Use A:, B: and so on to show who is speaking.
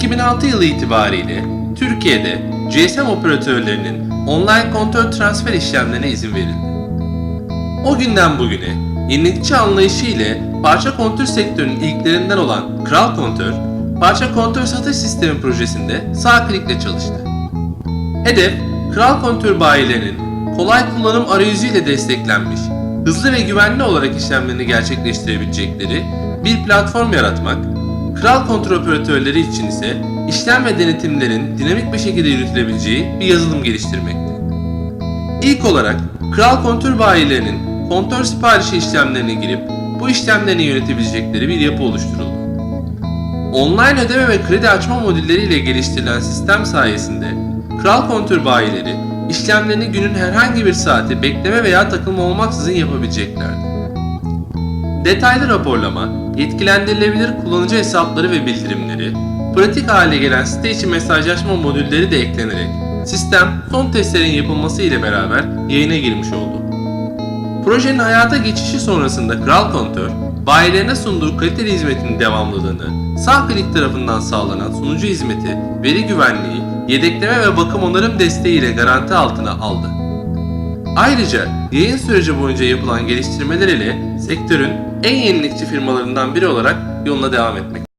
A: 2006 yılı itibariyle Türkiye'de GSM operatörlerinin online kontör transfer işlemlerine izin verildi. O günden bugüne yenilikçi anlayışı ile parça kontör sektörünün ilklerinden olan Kral Kontör, parça kontör satış sistemi projesinde sağ klikle çalıştı. Hedef, Kral Kontör bayilerinin kolay kullanım arayüzüyle desteklenmiş, hızlı ve güvenli olarak işlemlerini gerçekleştirebilecekleri bir platform yaratmak, Kral Kontör operatörleri için ise işlem ve denetimlerin dinamik bir şekilde yürütülebileceği bir yazılım geliştirmekti. İlk olarak Kral Kontör bayilerinin kontör siparişi işlemlerine girip bu işlemlerini yönetebilecekleri bir yapı oluşturuldu. Online ödeme ve kredi açma modülleriyle geliştirilen sistem sayesinde Kral Kontör bayileri işlemlerini günün herhangi bir saati bekleme veya takılma olmaksızın yapabileceklerdi. Detaylı raporlama, yetkilendirilebilir kullanıcı hesapları ve bildirimleri, pratik hale gelen site içi mesajlaşma modülleri de eklenerek sistem son testlerin yapılması ile beraber yayına girmiş oldu. Projenin hayata geçişi sonrasında Kral Kontör, bayilerine sunduğu kaliteli hizmetin devamlılığını, sağ klik tarafından sağlanan sunucu hizmeti, veri güvenliği, yedekleme ve bakım onarım desteğiyle garanti altına aldı. Ayrıca yayın süreci boyunca yapılan geliştirmeler ile sektörün en yenilikçi firmalarından biri olarak yoluna devam etmektedir.